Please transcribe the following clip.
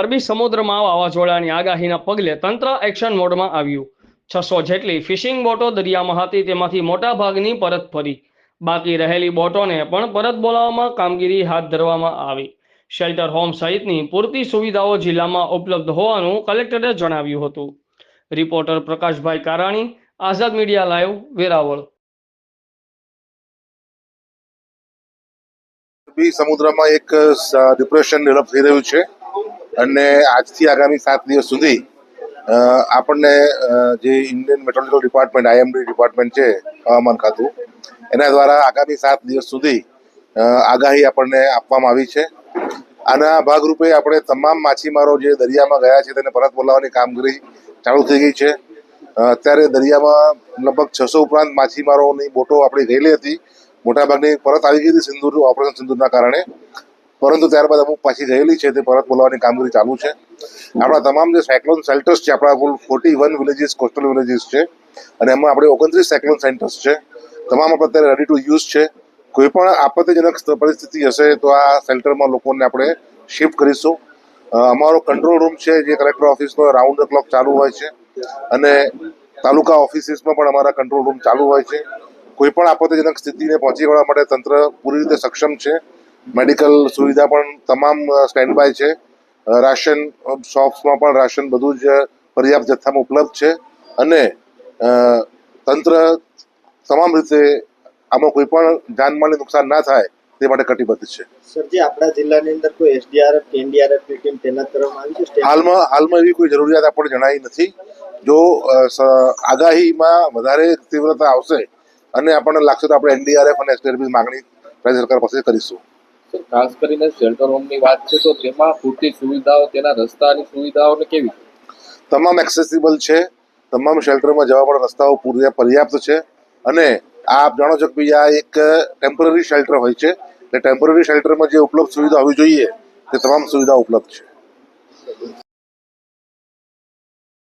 અરબી સમુદ્રમાં વાવાઝોડાની આગાહીના પગલે તંત્ર એક્શન મોડમાં આવ્યું. છસો જેટલી ફિશિંગ બોટો દરિયામાં હતી, તેમાંથી મોટા ભાગની પરત ફરી. બાકી રહેલી બોટોને પણ પરત બોલાવવામાં કામગીરી હાથ ધરવામાં આવી. શેલ્ટર હોમ સહિતની પૂરતી સુવિધાઓ જિલ્લામાં ઉપલબ્ધ હોવાનું કલેક્ટરે જણાવ્યું હતું. Reporter Prakashbhai Karani, Azad media live, Veraval. સમુદ્રમાં એક ડિપ્રેશન ડેવલપ થઈ રહ્યું છે. અને આજથી આગામી સાત દિવસ સુધી આપણને જે Indian meteorological department IMD department છે, હવામાન ખાતું, એના દ્વારા આગામી સાત દિવસ સુધી આગાહી આપણને આપવામાં આવી છે. આના ભાગરૂપે આપણે તમામ માછીમારો જે દરિયામાં ગયા છે, તેને પરત બોલાવવાની કામગીરી ચાલુ થઈ ગઈ છે. અત્યારે દરિયામાં લગભગ છસો ઉપરાંત માછીમારોની બોટો આપણી ગયેલી હતી. મોટાભાગની પરત આવી ગઈ હતી સિંદૂર ઓપરેશન સિંદૂરના કારણે. પરંતુ ત્યારબાદ અમુક પાછી રહેલી છે તે પરત બોલાવવાની કામગીરી ચાલુ છે. આપણા તમામ જે સાયક્લોન સેલ્ટર્સ છે, આપણા કુલ forty one villages coastal villages છે. અને એમાં આપણે ઓગણત્રીસ સાયક્લોન સેન્ટર્સ છે. તમામ આપણે અત્યારે રેડી ટુ યુઝ છે. કોઈ પણ આપત્તિજનક પરિસ્થિતિ હશે તો આ સેલ્ટરમાં લોકોને આપણે શિફ્ટ કરીશું. અમારો કંટ્રોલ રૂમ છે, જે કલેક્ટર ઓફિસનો રાઉન્ડ ધ ક્લોક ચાલુ હોય છે. અને તાલુકા ઓફિસીસમાં પણ અમારા કંટ્રોલ રૂમ ચાલુ હોય છે. કોઈ પણ આપત્તિજનક સ્થિતિને પહોંચી વળવા માટે તંત્ર પૂરી રીતે સક્ષમ છે. મેડિકલ સુવિધા પણ તમામ સ્ટેન્ડ બાય છે. રાશન શોપ્સમાં પણ રાશન બધું જ પર્યાપ્ત જથ્થામાં ઉપલબ્ધ છે. અને તંત્ર તમામ રીતે આમાં કોઈ પણ જાનમાલને નુકસાન ના થાય તે માટે કટિબદ્ધ છે. સરજી આપણા જિલ્લાની અંદર કોઈ એસડીઆરએફ કે એનડીઆરએફ ટીમ તૈનાત કરવામાં આવી છે? હાલમાં હાલમાં એવી કોઈ જરૂરિયાત આપણને જણાઈ નથી. જો આગાહીમાં વધારે તીવ્રતા આવશે અને આપણને લાગશે તો આપણે એનડીઆરએફ અને એસડીઆરએફ માગણી રાજ્ય સરકાર પાસે કરીશું. ખાસ કરીને શેલ્ટર હોમની વાત છે, તો તેમાં પૂરતી સુવિધાઓ, તેના રસ્તાની સુવિધાઓને કેવી તમામ એક્સેસિબલ છે. તમામ શેલ્ટરમાં જવા પણ રસ્તાઓ પૂર્યા પર્યાપ્ત છે. અને આપ જાણો છો કે આ એક ટેમ્પરરી શેલ્ટર હોય છે. એટલે ટેમ્પરરી શેલ્ટરમાં જે ઉપલબ્ધ સુવિધા હોવી જોઈએ, તે તમામ સુવિધા ઉપલબ્ધ છે.